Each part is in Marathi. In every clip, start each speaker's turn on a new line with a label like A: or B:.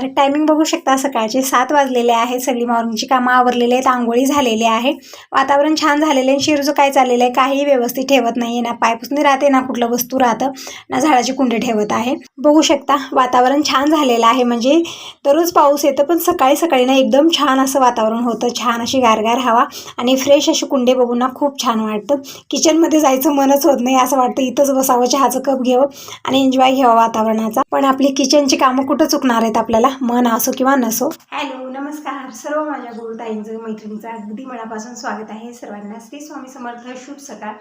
A: नमस्कार टायमिंग बघू शकता सकाळचे सात वाजलेले आहेत सगळी मॉर्निंगची कामं आवरलेली आहेत आंघोळी झालेली आहे. वातावरण छान झालेलं आहे शिरजू काय चाललेलं आहे काही व्यवस्थित ठेवत नाही आहे ना पायपुसणी राहते ना कुठलं वस्तू राहतं ना झाडाची कुंडे ठेवत आहे. बघू शकता वातावरण छान झालेलं आहे. म्हणजे दररोज पाऊस येतं पण सकाळी सकाळी ना एकदम छान असं वातावरण होतं. छान अशी गारगार हवा आणि फ्रेश अशी कुंडे बघून ना खूप छान वाटतं. किचनमध्ये जायचं मनच होत नाही असं वाटतं इथंच बसावं चहाचं कप घ्यावं आणि एन्जॉय घ्यावा वातावरणाचा. पण आपली किचनची कामं कुठं चुकणार आहेत आपल्याला? मन असो किंवा नसो. हॅलो नमस्कार. सर्व माझ्या गुरुताईंचं मैत्रिणीचं अगदी मनापासून स्वागत आहे. सर्वांना श्री स्वामी समर्थ शुभ सकाळ.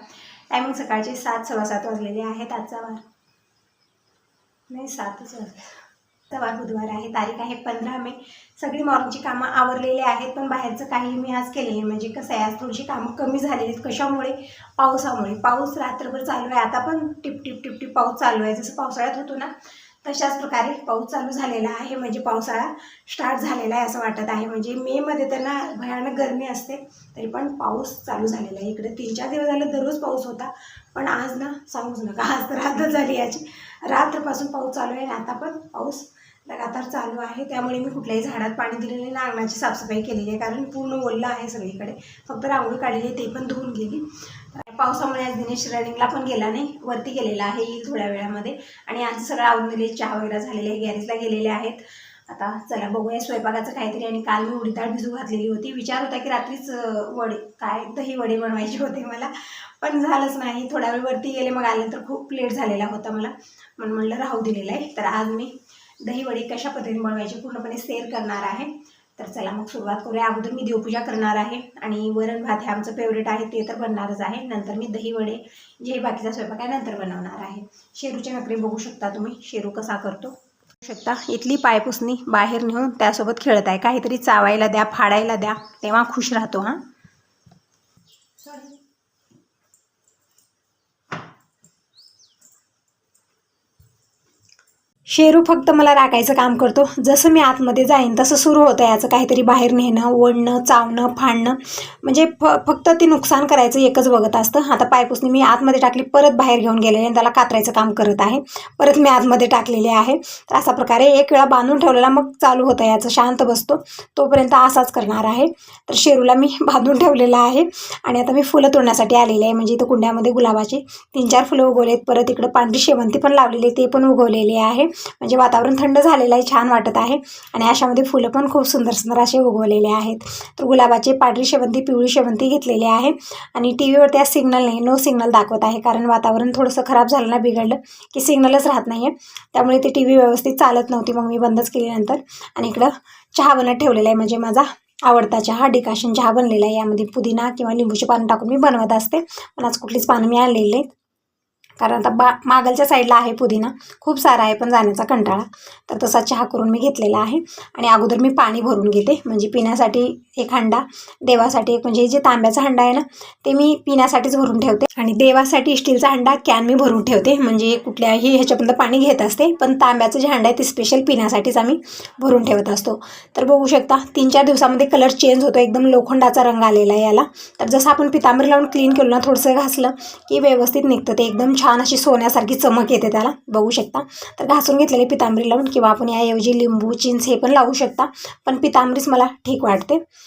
A: टायमिंग सकाळचे सात सव्वा सात वाजलेले आहेत आजचा वार. नाही सातच वाजता वार बुधवार आहे तारीख आहे पंधरा मे. सगळी मॉर्निंगची कामं आवरलेली आहेत पण बाहेरचं काही मी आज केलेली म्हणजे कसं आहे आज थोडीशी कामं कमी झालेली आहेत. कशामुळे? पावसामुळे. पाऊस रात्रभर चालू आहे. आता पण टिप टिप टिप टिप पाऊस चालू आहे. जसं पावसाळ्यात होतो ना तशाच प्रकारे पाऊस चालू झालेला आहे. म्हणजे पावसाळा स्टार्ट झालेला आहे असं वाटत आहे. म्हणजे मेमध्ये तर ना भयानक गरमी असते. तरी पण पाऊस चालू झालेला आहे. इकडे तीन चार दिवस झाले दररोज पाऊस होता. पण आज ना सांगूच नका. आज तर रात्र झाली याची. रात्रपासून पाऊस चालू आहे आता पण पाऊस लगातार चालू आहे. त्यामुळे मी कुठल्याही झाडात पाणी दिलेलं नाही. ना अंगणाची साफसफाई केलेली आहे. कारण पूर्ण ओल्लं आहे सगळीकडे. फक्त रांगोळी काढलेली आहे, ते पण धुवून गेली. पावसामुळे आज दिनेश रनिंगला पण गेला नाही. वरती गेलेला आहे येईल थोड्या वेळामध्ये. आणि आज सगळं आवरून दिले चहा वगैरे झालेले आहे गॅरेजला गेलेले आहेत. आता चला बघूया स्वयंपाकाचं काहीतरी. आणि काल मी उडीदाळ भिजू घातलेली होती. विचार होता की रात्रीच वडे काय दही वडे बनवायचे होते मला. पण झालंच नाही. थोडा वेळ वरती गेले मग आल्यानंतर खूप लेट झालेला होता मला. म्हणून म्हणलं राहू दिलेला आहे. तर आज मी दही वडे कशा पद्धतीने बनवायचे पूर्णपणे शेअर करणार आहे. तर चला मग सुरुवात करूया. अगोदर मी देवपूजा करणार आहे आणि वरण भात हे आमचं फेवरेट आहे ते तर बनणारच आहे. नंतर मी दही वडे जे बाकीचा स्वयंपाक आहे नंतर बनवणार आहे. शेरूचे नकरी बघू शकता तुम्ही. शेरू कसा करतो? बघू शकता. इथली पायपुसणी बाहेर नेऊन त्यासोबत खेळत आहे काहीतरी चावायला द्या फाडायला द्या तेव्हा खुश राहतो हां. शेरू फक्त मला राखायचं काम करतो. जसं मी आतमध्ये जाईन तसं सुरू होतं याचं काहीतरी बाहेर नेणं ओढणं चावणं फाडणं. म्हणजे फ फक्त ते नुकसान करायचं एकच बघत असतं. आता पायपुसणी मी आतमध्ये टाकली परत बाहेर घेऊन गेलेली आणि त्याला कातरायचं काम करत आहे. परत मी आतमध्ये टाकलेले आहे. तर अशा प्रकारे एक वेळा बांधून ठेवलेला मग चालू होतं याचं शांत बसतो. तोपर्यंत असाच करणार आहे. तर शेरूला मी बांधून ठेवलेलं आहे. आणि आता मी फुलं तोडण्यासाठी आलेली आहे. म्हणजे इथं कुंड्यामध्ये गुलाबाची तीन चार फुलं उगवले आहेत परत इकडं पांढरी शेवंती पण लावलेली आहे, ते पण उगवलेले आहे. म्हणजे वातावरण थंड झालेलं आहे छान वाटत आहे. आणि अशामध्ये फुलं पण खूप सुंदर सुंदर असे उगवलेले आहेत. तर गुलाबाचे पांढरी शेवंती पिवळी शेवंती घेतलेली आहे. आणि टी व्हीवर त्या सिग्नल नाही नो सिग्नल दाखवत आहे. कारण वातावरण थोडंसं खराब झालं ना बिघडलं की सिग्नलच राहत नाही आहे त्यामुळे ती टी व्ही व्यवस्थित चालत नव्हती मग मी बंदच केल्यानंतर आणि इकडं चहा बनत ठेवलेला आहे म्हणजे माझा आवडता चहा डिकाशन चहा बनलेला आहे. यामध्ये पुदिना किंवा लिंबूची पानं टाकून मी बनवत असते. पण आज कुठलीच पानं मी आणलेली आहेत कारण आता बा मागलच्या साईडला आहे पुदिना. खूप सारा आहे पण जाण्याचा कंटाळा. तर तसा चहा करून मी घेतलेला आहे. आणि अगोदर मी पाणी भरून घेते. म्हणजे पिण्यासाठी एक हंडा देवासाठी एक म्हणजे जे तांब्याचा हंडा आहे ना ते मी पिण्यासाठीच भरून ठेवते. आणि देवासाठी स्टीलचा हंडा कॅन मी भरून ठेवते. म्हणजे कुठल्याही ह्याच्यापर्यंत पाणी घेत असते पण तांब्याचं जे हंडा आहे ते स्पेशल पिण्यासाठीच आम्ही भरून ठेवत असतो. तर बघू शकता तीन चार दिवसामध्ये कलर चेंज होतो. एकदम लोखंडाचा रंग आलेला आहे याला. तर जसं आपण पितांबरी लावून क्लीन केलं ना थोडंसं घासलं की व्यवस्थित निघतं ते. एकदम छान अशी सोन्यासारखी चमक येते त्याला. बघू शकता. तर घासून घेतलेले पितांबरी लावून किंवा आपण याऐवजी लिंबू चिंच हे पण लावू शकता. पण पितांबरीच मला ठीक वाटते.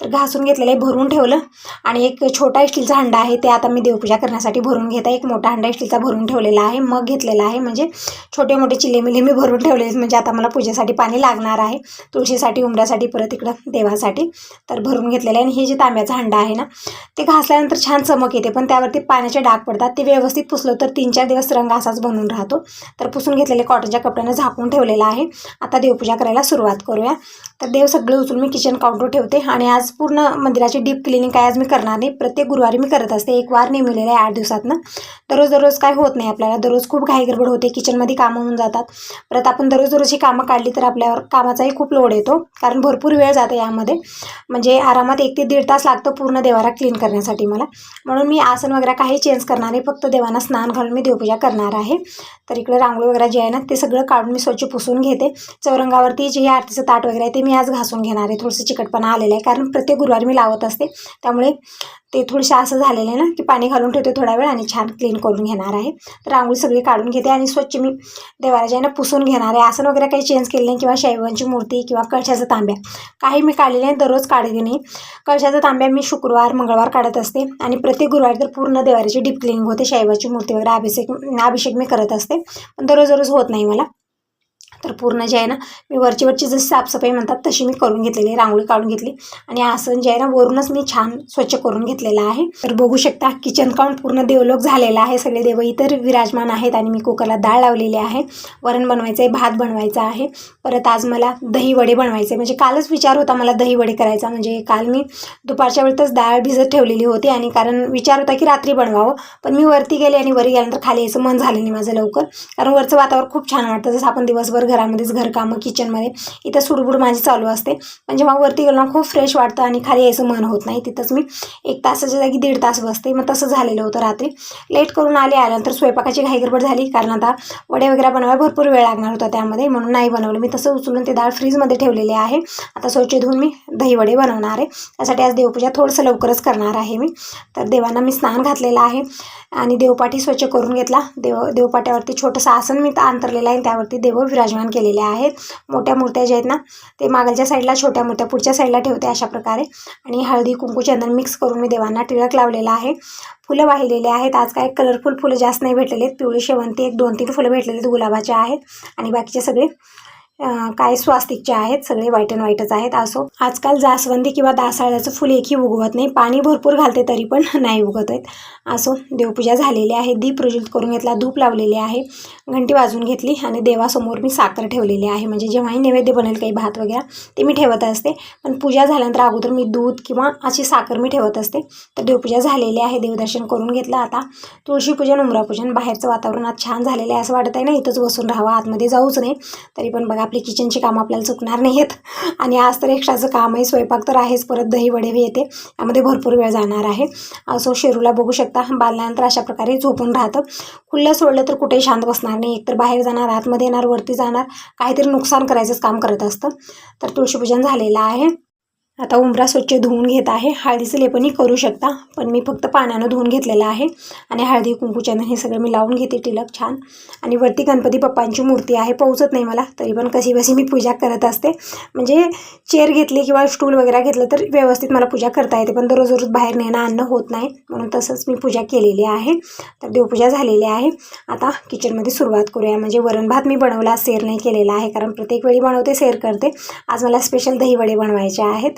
A: तर घासून घेतलेलं आहे भरून ठेवलं. आणि एक छोटा स्टीलचा हंडा आहे ते आता मी देवपूजा करण्यासाठी भरून घेत आहे. एक मोठा हंडा स्टीलचा भरून ठेवलेला आहे मग घेतलेला आहे. म्हणजे छोटे मोठे चिलेमिले मी भरून ठेवले म्हणजे आता मला पूजेसाठी पाणी लागणार आहे तुळशीसाठी उंबऱ्यासाठी परत इकडं देवासाठी. तर भरून घेतलेलं आहे. आणि हे जे तांब्याचा हंडा आहे ना ते घासल्यानंतर छान चमक येते. पण त्यावरती पाण्याचे डाग पडतात. ते व्यवस्थित पुसलं तर तीन चार दिवस रंग असाच बनून राहतो. तर पुसून घेतलेले कॉटनच्या कपड्यानं झाकून ठेवलेला आहे. आता देवपूजा करायला सुरुवात करूया. तर देव सगळे उचलून मी किचन काउंटर ठेवते. आणि आज पूर्ण मंदिराची डीप क्लिनिंग काय आज मी करणार नाही. प्रत्येक गुरुवारी मी करत असते. एक वार नेमलेला आहे आठ दिवसातनं. दररोज दररोज काय होत नाही आपल्याला. दररोज खूप घाई गडबड होते. किचनमध्ये कामं होऊन जातात. परत आपण दररोज दररोज ही कामं काढली तर आपल्यावर कामाचाही खूप लोड येतो. कारण भरपूर वेळ जातो यामध्ये. म्हणजे आरामात एक ते दीड तास लागतो पूर्ण देवाला क्लीन करण्यासाठी मला. म्हणून मी आसन वगैरे काही चेंज करणार नाही. फक्त देवांना स्नान घालून मी देवपूजा करणार आहे. तर इकडे रांगोळी वगैरे जे आहे ना ते सगळं काढून मी स्वच्छ पुसून घेते. चौरंगावरती जे आरतीचं ताट वगैरे आहे ते मी आज घासून घेणार आहे. थोडंसं चिकटपणा आलेलं आहे. कारण प्रत्येक गुरुवारी मी लावत असते. त्यामुळे ते थोडेसे असं झालेलं आहे ना की पाणी घालून ठेवते थोडा वेळ आणि छान क्लीन करून घेणार आहे. तर रांगोळी सगळी काढून घेते आणि स्वच्छ मी देवाराजांना आहे ना पुसून घेणार आहे. आसन वगैरे काही चेंज केलं नाही किंवा शैवांची मूर्ती किंवा कळशाचं तांब्या काही मी काढलेले नाही दररोज काढले नाही. कळशाचा तांब्या मी शुक्रवार मंगळवार काढत असते आणि प्रत्येक गुरुवारी तर पूर्ण देवाऱ्याची डीप क्लिनिंग होते शैवाची मूर्ती वगैरे अभिषेक अभिषेक मी करत असते. पण दररोज दररोज होत नाही मला. तर पूर्ण जे आहे ना मी वरची वरची जशी साफसफाई म्हणतात तशी मी करून घेतलेली रांगोळी काढून घेतली. आणि आसन जे आहे ना वरूनच मी छान स्वच्छ करून घेतलेलं आहे. तर बघू शकता किचन काउंट पूर्ण देवलोक झालेला आहे. सगळे देव इतर विराजमान आहेत आणि मी कुकरला डाळ लावलेली आहे. वरण बनवायचं आहे भात बनवायचा आहे. परत आज मला दही वडे बनवायचे म्हणजे कालच विचार होता मला दही वडे करायचा. म्हणजे काल मी दुपारच्या वेळेतच डाळ भिजत ठेवलेली होती आणि कारण विचार होता की रात्री बनवावं. पण मी वरती गेले आणि वरी गेल्यानंतर खाली यायचं मन झालं नाही माझं लवकर. कारण वरचं वातावरण खूप छान वाटतं. जसं आपण दिवसभर घरामध्येच घरकामं किचनमध्ये इथं सुडबुड माझी चालू असते. म्हणजे पण जेव्हा वरती गेलो ना खूप फ्रेश वाटतं आणि खाली यायचं मन होत नाही. तिथंच मी एक तासाच्या जागी दीड तास बसते. मग तसं झालेलं होतं रात्री. लेट करून आले आल्यानंतर स्वयंपाकाची घाई गडबड झाली. कारण आता वडे वगैरे बनवायला भरपूर वेळ लागणार होता त्यामध्ये. म्हणून नाही बनवलं. मी तसं उचलून ते डाळ फ्रीजमध्ये ठेवलेले आहे. आता स्वच्छ धुवून मी दही वडे बनवणार आहे. त्यासाठी आज देवपूजा थोडंसं लवकरच करणार आहे मी. तर देवांना मी स्नान घातलेलं आहे. आणि देवपाठी स्वच्छ करून घेतला. देव देवपाट्यावरती छोटंसं आसन मी अंतरलेलं आहे त्यावरती देव विराजमान केलेले आहेत. मोठ्या मूर्त्या ज्या आहेत ना ते मागलच्या साईडला छोट्या मूर्त्या पुढच्या साईडला ठेवते अशा प्रकारे. आणि हळदी कुंकू चंदन मिक्स करून मी देवांना टिळक लावलेला आहे. फुलं वाहिलेले आहेत. आज काय कलरफुल फुलं जास्त नाही भेटलेले आहेत. पिवळी शेवंती एक दोन तीन फुलं भेटलेली आहेत. गुलाबाचे आहेत. आणि बाकीचे सगळे काय स्वास्तिकचे आहेत सगळे व्हाईट अँड व्हाईटच आहेत. असो आजकाल जास्वंदी किंवा दासाळ्याचं फुल एकही उगवत नाही. पाणी भरपूर घालते तरी पण नाही उगवत आहेत. असो देवपूजा झालेली आहे. दीप प्रज्वलित करून घेतला धूप लावलेले आहे. घंटी वाजून घेतली आणि देवासमोर मी साखर ठेवलेली आहे. म्हणजे जेव्हाही नैवेद्य बनेल काही भात वगैरे ते मी ठेवत असते. पण पूजा झाल्यानंतर अगोदर मी दूध किंवा अशी साखर मी ठेवत असते. तर देवपूजा झालेली आहे. देवदर्शन करून घेतलं आता. तुळशीपूजन उमरापूजन बाहेरचं वातावरण आज छान झालेलं आहे असं वाटत आहे ना. इथंच बसून राहावं. आतमध्ये जाऊच नाही. तरी पण बघा आपली किचनची कामं आपल्याला चुकणार नाही आहेत आणि आज तर एक्स्ट्राचं काम आहे स्वयंपाक तर आहेच परत दही वडे येते. यामध्ये भरपूर वेळ जाणार आहे. असो शेरूला बघू शकता बांधल्यानंतर अशा प्रकारे झोपून राहतं. खुल्लं सोडलं तर कुठेही शांत बसणार नाही. एकतर बाहेर जाणार आतमध्ये येणार वरती जाणार काहीतरी नुकसान करायचंच काम करत असतं. तर तुळशीपूजन झालेलं आहे. आता उंबरा स्वच्छ धुवून घेत आहे. हळदीचं लेपनही करू शकता पण मी फक्त पाण्यानं धुवून घेतलेलं आहे. आणि हळदी कुंकूचंदन हे सगळं मी लावून घेते टिलक छान. आणि वरती गणपती पप्पांची मूर्ती आहे पोहोचत नाही मला तरी पण कशी बशी मी पूजा करत असते. म्हणजे चेअर घेतली किंवा स्टूल वगैरे घेतलं तर व्यवस्थित मला पूजा करता येते पण दररोज रोज बाहेर नेणं आणणं होत नाही. म्हणून तसंच मी पूजा केलेली आहे. तर देवपूजा झालेली आहे. आता किचनमध्ये सुरुवात करूया. म्हणजे वरण भात मी बनवला सेर नाही केलेला आहे कारण प्रत्येक वेळी बनवते सेर करते. आज मला स्पेशल दहीवडे बनवायचे आहेत.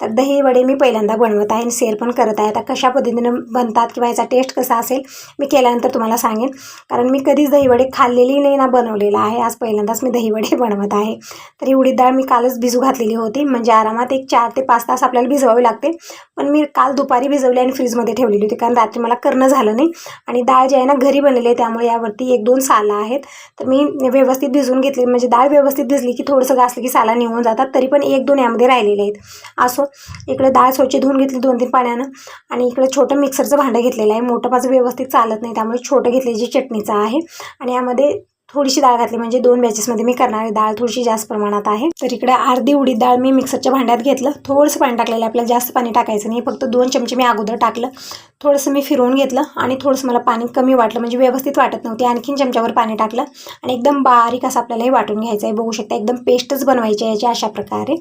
A: तर दही वडे मी पहिल्यांदा बनवत आहे आणि सेर पण करत आहे. आता कशा पद्धतीनं बनतात किंवा याचा टेस्ट कसा असेल मी केल्यानंतर तुम्हाला सांगेन. कारण मी कधीच दही वडे खाल्लेली नाही ना बनवलेला आहे. आज पहिल्यांदाच मी दहीवडे बनवत आहे. तर ही उडीद डाळ मी कालच भिजू घातलेली होती. म्हणजे आरामात एक चार ते पाच तास आपल्याला भिजवावी लागते. पण मी काल दुपारी भिजवली आणि फ्रीजमध्ये ठेवलेली होती. कारण रात्री मला करणं झालं नाही. आणि डाळ जी आहे ना घरी बनलेली आहे. त्यामुळे यावरती एक दोन साला आहेत. तर मी व्यवस्थित भिजवून घेतली. म्हणजे डाळ व्यवस्थित भिजली की थोडंसं घासलं की साला निघून जातात. तरी पण एक दोन यामध्ये राहिलेले आहेत. असो. इकडे डाळ स्वच्छ धुवून घेतली दोन तीन पाण्यानं. आणि इकडे छोटं मिक्सरचं भांडं घेतलेलं आहे. मोठं माझं व्यवस्थित चालत नाही. त्यामुळे छोटं घेतले जे चटणीचं आहे. आणि यामध्ये थोडीशी डाळ घातली. म्हणजे दोन बॅचेसमध्ये मी करणार आहे. डाळ थोडीशी जास्त प्रमाणात आहे. तर इकडे अर्धी उडीद डाळ मी मिक्सरच्या भांड्यात घेतलं. थोडंसं पाणी टाकलेलं आहे. आपल्याला जास्त पाणी टाकायचं नाही. फक्त दोन चमचे मी अगोदर टाकलं. थोडंसं मी फिरवून घेतलं आणि थोडंसं मला पाणी कमी वाटलं म्हणजे व्यवस्थित वाटत नव्हते. आणखीन चमच्यावर पाणी टाकलं आणि एकदम बारीक असं आपल्याला हे वाटून घ्यायचं आहे. बघू शकता एकदम पेस्टच बनवायची याची अशा प्रकारे.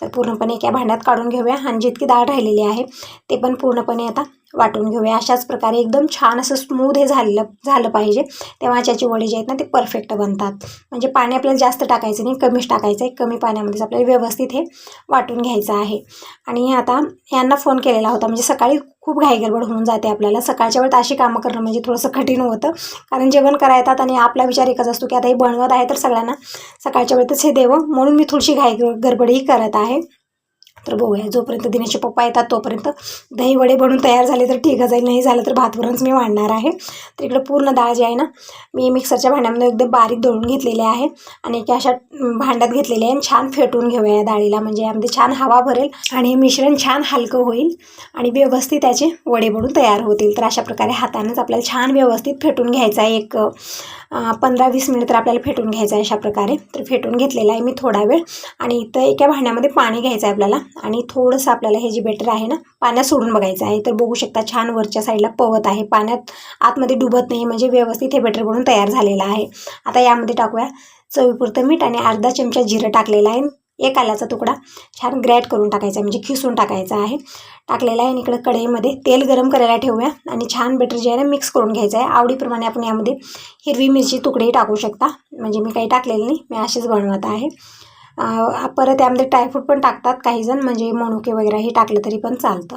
A: तर पूर्णपणे एका भांड्यात काढून घेऊया. आणि जितकी डाळ राहिलेली आहे ते पण पूर्णपणे आता वाटून घेऊया. अशाच प्रकारे एकदम छान असं स्मूथ हे झालेलं झालं पाहिजे. तेव्हा त्याचे वडे जे आहेत ना ते परफेक्ट बनतात. म्हणजे पाणी आपल्याला जास्त टाकायचं नाही कमीच टाकायचं आहे. कमी पाण्यामध्येच आपल्याला व्यवस्थित हे वाटून घ्यायचं आहे. आणि आता यांना फोन केलेला होता. म्हणजे सकाळी खूप घाईगडबड होऊन जाते आपल्याला. सकाळच्या वेळेत अशी कामं करणं म्हणजे थोडंसं कठीण होतं. कारण जेवण करा येतात आणि आपला विचार एकच असतो की आता हे बनवत आहे तर सगळ्यांना सकाळच्या वेळेतच हे देवं. म्हणून मी थोडीशी घाई गडबडही करत आहे. तर बघूया जोपर्यंत दिनेशचे पप्पा येतात तोपर्यंत दही वडे बनून तयार झाले तर ठीक जाईल नाही झालं तर भातवरणच मी वाढणार आहे. तर इकडं पूर्ण डाळ जी आहे ना मी मिक्सरच्या भांड्यामध्ये एकदम बारीक दळून घेतलेले आहे आणि एका अशा भांड्यात घेतलेले आहे आणि छान फेटून घेऊया या डाळीला. म्हणजे यामध्ये छान हवा भरेल आणि मिश्रण छान हलकं होईल आणि व्यवस्थित त्याचे वडे बनून तयार होतील. तर अशा प्रकारे हातानेच आपल्याला छान व्यवस्थित फेटून घ्यायचा आहे. एक पंधरा वीस मिनिट तर आपल्याला फेटून घ्यायचं आहे अशा प्रकारे. तर फेटून घेतलेला आहे मी थोडा वेळ आणि इथं एका भांड्यामध्ये पाणी घ्यायचं आहे आपल्याला. आणि थोडंसं आपल्याला हे जे बेटर आहे ना पाण्यात सोडून बघायचं आहे. तर बघू शकता छान वरच्या साईडला पवत आहे. पाण्यात आतमध्ये डुबत नाही म्हणजे व्यवस्थित हे बेटर बनून तयार झालेलं आहे. आता यामध्ये टाकूया चवीपुरतं मीठ आणि अर्धा चमचा जिरं टाकलेलं आहे. एक आल्याचा तुकडा छान ग्रॅट करून टाकायचा आहे म्हणजे खिसून टाकायचा आहे. टाकलेला आहे आणि इकडं कढईमध्ये तेल गरम करायला ठेवूया. आणि छान बेटर जे आहे ना मिक्स करून घ्यायचं आहे. आवडीप्रमाणे आपण यामध्ये हिरवी मिरची तुकडेही टाकू शकता. म्हणजे मी काही टाकलेलं नाही मी असेच बनवत आहे. परत यामध्ये ड्रायफ्रूट पण टाकतात काहीजण म्हणजे मनुके वगैरे हे टाकलं तरी पण चालतं.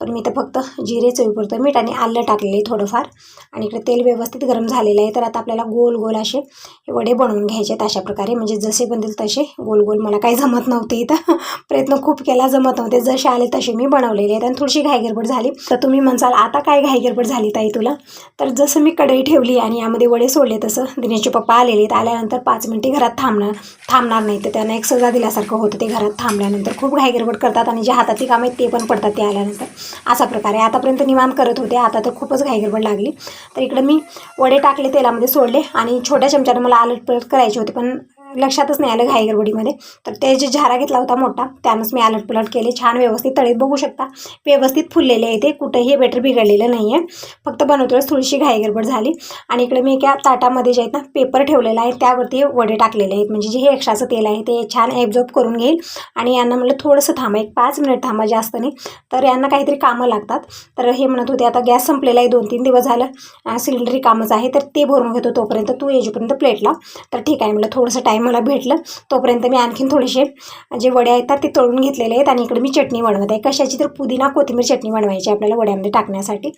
A: पण मी तर फक्त जिरे चवीपुरतं मीठ आणि आलं टाकलेलं आहे थोडंफार. आणि इकडे तेल व्यवस्थित गरम झालेलं आहे तर आता आपल्याला गोल गोल असे वडे बनवून घ्यायचे आहेत अशा प्रकारे. म्हणजे जसे बनतील तसे. गोल गोल मला काही जमत नव्हते इथं. प्रयत्न खूप केला जमत नव्हते. जसे आले तसे मी बनवलेले आहेत. आणि थोडीशी घाईगडबड झाली. तर तुम्ही म्हणसाल आता काय घाईगडबड झाली ताई तुला? तर जसं मी कढई ठेवली आणि यामध्ये वडे सोडले तसं दिनेशचे पप्पा आलेले तर आल्यानंतर पाच मिनिटे घरात थांबणार थांबणार नाही तर त्यांना एक सजा दिल्यासारखं होतं ते घरात थांबल्यानंतर. खूप घाईगडबड करतात आणि जे हातातली कामं आहेत ते पण पडतात ते आल्यानंतर. असा प्रकार आहे. आतापर्यंत निवांत करत होते. आता तर खूपच घाईगडबड लागली. तर इकडं मी वडे टाकले तेलामध्ये सोडले आणि छोट्या चमच्यानं मला आलट पलट करायचे होते. पण लक्षातच नाही आलं घाई गडबडीमध्ये तर ते जे झारा घेतला होता मोठा त्यानंच मी आलट पलट केले. छान व्यवस्थित तळीत बघू शकता. व्यवस्थित फुललेले आहे ते. कुठंही बेटर बिघडलेलं नाही आहे फक्त बनवतेवेळेस थोडीशी घाई गडबड झाली. आणि इकडे मी एका ताटामध्ये जे आहेत ना पेपर ठेवलेला आहे. त्यावरती वडे टाकलेले आहेत. म्हणजे जे हे एक्स्ट्राचं तेल आहे ते छान ॲब्झॉर्ब करून घेईल. आणि यांना म्हटलं थोडंसं थांबा. एक पाच मिनिट थांबा जास्त नाही. तर यांना काहीतरी कामं लागतात. तर हे म्हणत होते आता गॅस संपलेला आहे. दोन तीन दिवस झालं सिलेंडरी कामच आहे. तर ते भरून घेतो तोपर्यंत. तू येजूपर्यंत प्लेटला. तर ठीक आहे म्हटलं थोडंसं टाईम मला भेटलं. तोपर्यंत मी आणखीन थोडेसे जे वडे आहेत ते तळून घेतलेले आहेत आणि इकडे मी चटणी बनवत आहे. कशाची तर पुदिना कोथिंबीर चटणी बनवायची आपल्याला वड्यामध्ये टाकण्यासाठी.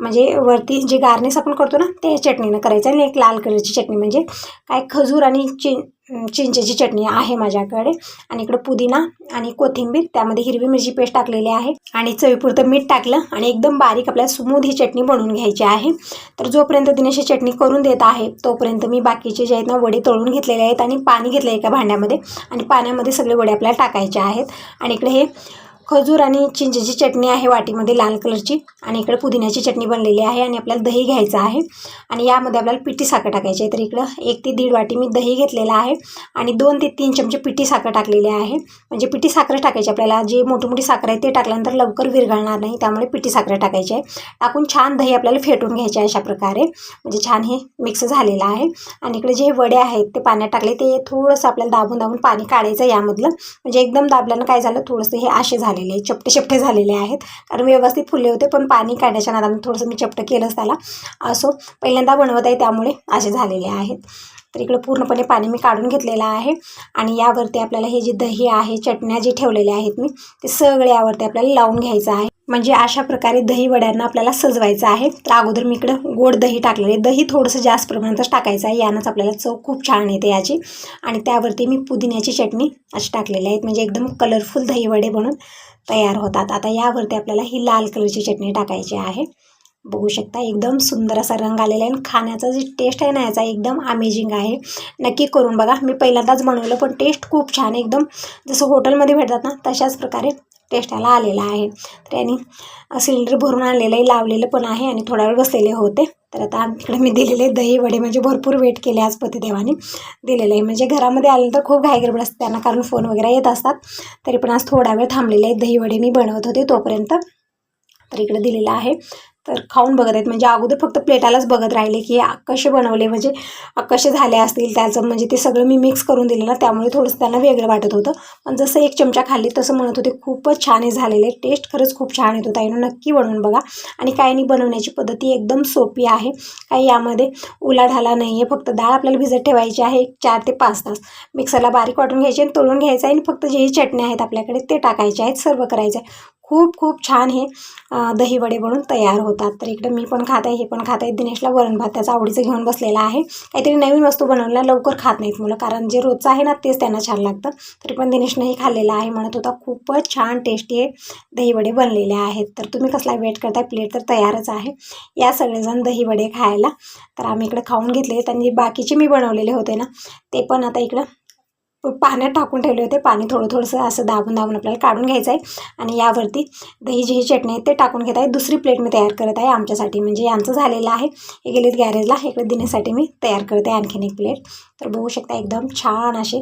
A: म्हणजे वरती जे गार्निश आपण करतो ना ते चटणीनं करायचं आणि एक लाल कलरची चटणी. म्हणजे काय खजूर आणि चिं चिंचेची चटणी आहे माझ्याकडे. आणि इकडं पुदिना आणि कोथिंबीर त्यामध्ये हिरवी मिरची पेस्ट टाकलेली आहे. आणि चवीपुरतं मीठ टाकलं आणि एकदम बारीक आपल्याला स्मूथ ही चटणी बनवून घ्यायची आहे. तर जोपर्यंत दिनेशी चटणी करून देत आहे तोपर्यंत मी बाकीचे जे आहेत ना वडे तळून घेतलेले आहेत आणि पाणी घेतलं एका भांड्यामध्ये. आणि पाण्यामध्ये सगळे वडे आपल्याला टाकायचे आहेत. आणि इकडे हे खजूर आणि चिंचेची चटणी आहे वाटीमध्ये लाल कलरची आणि इकडे पुदिन्याची चटणी बनलेली आहे आणि आपल्याला दही घ्यायचं आहे. आणि यामध्ये आपल्याला पिठी साखर टाकायची आहे. तर इकडं एक ते दीड वाटी मी दही घेतलेलं आहे आणि दोन ते तीन चमचे पिठी साखर टाकलेली आहे. म्हणजे पिठी साखर टाकायची आपल्याला. जे मोठी मोठी साखर आहे ते टाकल्यानंतर लवकर विरघळणार नाही. त्यामुळे पिठी साखर टाकायची आहे. टाकून छान दही आपल्याला फेटून घ्यायचे आहे अशा प्रकारे. म्हणजे छान हे मिक्स झालेलं आहे. आणि इकडे जे वडे आहेत ते पाण्यात टाकले. ते थोडंसं आपल्याला दाबून दाबून पाणी काढायचं यामधलं. म्हणजे एकदम दाबल्यानं काय झालं? थोडंसं हे असे झालेले चपटे चपटे झालेले आहेत. कारण व्यवस्थित फुलले होते पण पाणी काढण्याच्या नादाने थोडंसं मी चपटं केलंच त्याला असो पहिल्यांदा बनवत आहे त्यामुळे असे झालेले आहेत. तर इकडं पूर्णपणे पाणी मी काढून घेतलेलं आहे. आणि यावरती आपल्याला हे जे दही आहे चटण्या जे ठेवलेल्या आहेत मी ते सगळे यावरती आपल्याला लावून घ्यायचं आहे. म्हणजे अशा प्रकारे दही वड्यांना आपल्याला सजवायचं आहे. तर अगोदर मी इकडं गोड दही टाकलेले दही थोडंसं जास्त प्रमाणातच टाकायचं आहे. यानंच आपल्याला चव खूप छान येते याची. आणि त्यावरती मी पुदिन्याची चटणी अशी टाकलेली आहेत म्हणजे एकदम कलरफुल दही वडे बनून तयार होतात. आता यावरती आपल्याला ही लाल कलरची चटणी टाकायची आहे. बघू शकता एकदम सुंदर असा रंग आलेला आहे. आणि खाण्याचा जे टेस्ट आहे ना याचा एकदम अमेझिंग आहे. नक्की करून बघा. मी पहिल्यांदाच बनवलं पण टेस्ट खूप छान एकदम जसं हॉटेलमध्ये भेटतात ना तशाच प्रकारे टेस्टाला आलेला आहे. तर यांनी सिलेंडर भरून आणलेलं आहे लावलेलं पण आहे आणि थोडा वेळ बसलेले होते. तर आता इकडे मी दिलेले दही वडे म्हणजे भरपूर वेट केले आज पतिदेवाने. दिलेले आहे. म्हणजे घरामध्ये आल्यानंतर खूप घाईगडबड असते. त्यांना कारण फोन वगैरे येत असतात. तरी पण आज थोडा वेळ थांबलेले आहेत दही वडे मी बनवत होते तोपर्यंत. तर इकडे दिलेलं आहे. तर खाऊन बघत आहेत. म्हणजे अगोदर फक्त प्लेटालाच बघत राहिले की कसे बनवले म्हणजे कसे झाले असतील त्याचं म्हणजे ते सगळं मी मिक्स करून दिलं ना त्यामुळे थोडंसं त्यांना वेगळं वाटत होतं. पण जसं एक चमचा खाल्ली तसं म्हणत होते खूपच छान हे झालेले टेस्ट खरंच खूप छान येत होता आहे नक्की बनवून बघा. आणि काही नाही बनवण्याची पद्धती एकदम सोपी आहे. काही यामध्ये उलाढाला नाही आहे फक्त डाळ आपल्याला भिजत ठेवायची आहे एक चार ते पाच तास. मिक्सरला बारीक वाटून घ्यायची आणि तळून घ्यायचं आहे आणि फक्त जे चटणी आहेत आपल्याकडे ते टाकायचे आहेत सर्व करायचं आहे. खूप खूप छान हे दही वडे बनून तयार होतात. तर इकडं मी पण खात आहे हे पण खात. आहे दिनेशला वरण भात त्याचा आवडीचं घेऊन बसलेला आहे. काहीतरी नवीन वस्तू बनवल्या लवकर खात नाहीत मुलं कारण जे रोजचं आहे ना तेच त्यांना छान लागतं. तरी पण दिनेशनंही खाल्लेलं आहे म्हणत होता खूपच छान टेस्टी हे दही वडे बनलेले आहेत. तर तुम्ही कसला वेट करताय? प्लेट तर तयारच आहे. या सगळेजण दही वडे खायला. तर आम्ही इकडे खाऊन घेतले. त्यांनी बाकीचे मी बनवलेले होते ना ते पण आता इकडं पाण्यात टाकून ठेवले होते. पाणी थोडं थोडंसं असं दाबून दाबून आपल्याला काढून घ्यायचं आहे. आणि यावरती दही जी ही चटणी आहे ते टाकून घेत आहे. दुसरी प्लेट मी तयार करत आहे आमच्यासाठी. म्हणजे यांचं झालेलं आहे. हे गेलेत गॅरेजला इकडे देण्यासाठी मी तयार करत आहे आणखीन एक प्लेट तर बघू शकता एकदम छान असे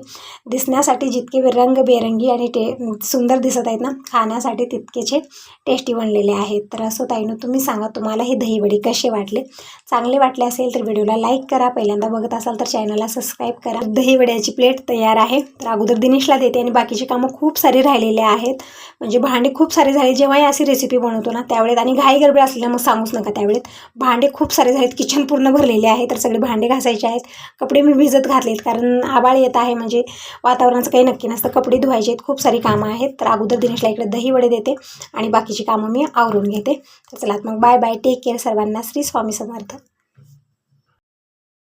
A: दिसण्यासाठी जितके रंगबेरंगी आणि टे सुंदर दिसत आहेत ना खाण्यासाठी तितकेचे टेस्टी बनलेले आहेत. तर असो ताईनं तुम्ही सांगा तुम्हाला हे दहीवडे कसे वाटले? चांगले वाटले असेल तर व्हिडिओला लाईक करा. पहिल्यांदा बघत असाल तर चॅनलला सबस्क्राईब करा. दहीवड्याची प्लेट तयार आहे. तर अगोदर दिनेशला देते आणि बाकीची कामं खूप सारी राहिलेले आहेत. म्हणजे भांडे खूप सारे झाले. जेव्हाही अशी रेसिपी बनवतो ना त्यावेळेत आणि घाई गडबड असलेल्या मग सांगूच नका त्यावेळेत. भांडे खूप सारे झालेत. किचन पूर्ण भरलेले आहे. तर सगळे भांडे घासायचे आहेत. कपडे मी भिजत घातलेत. कारण आबाळ येत आहे म्हणजे वातावरणाचं काही नक्की नसतं. कपडे धुवायचे आहेत खूप सारी कामं आहेत. तर अगोदर दिनेशला इकडे दही वडे देते आणि बाकीची कामं मी आवरून घेते. तर चला मग बाय बाय टेक केअर सर्वांना. श्री स्वामी समर्थ.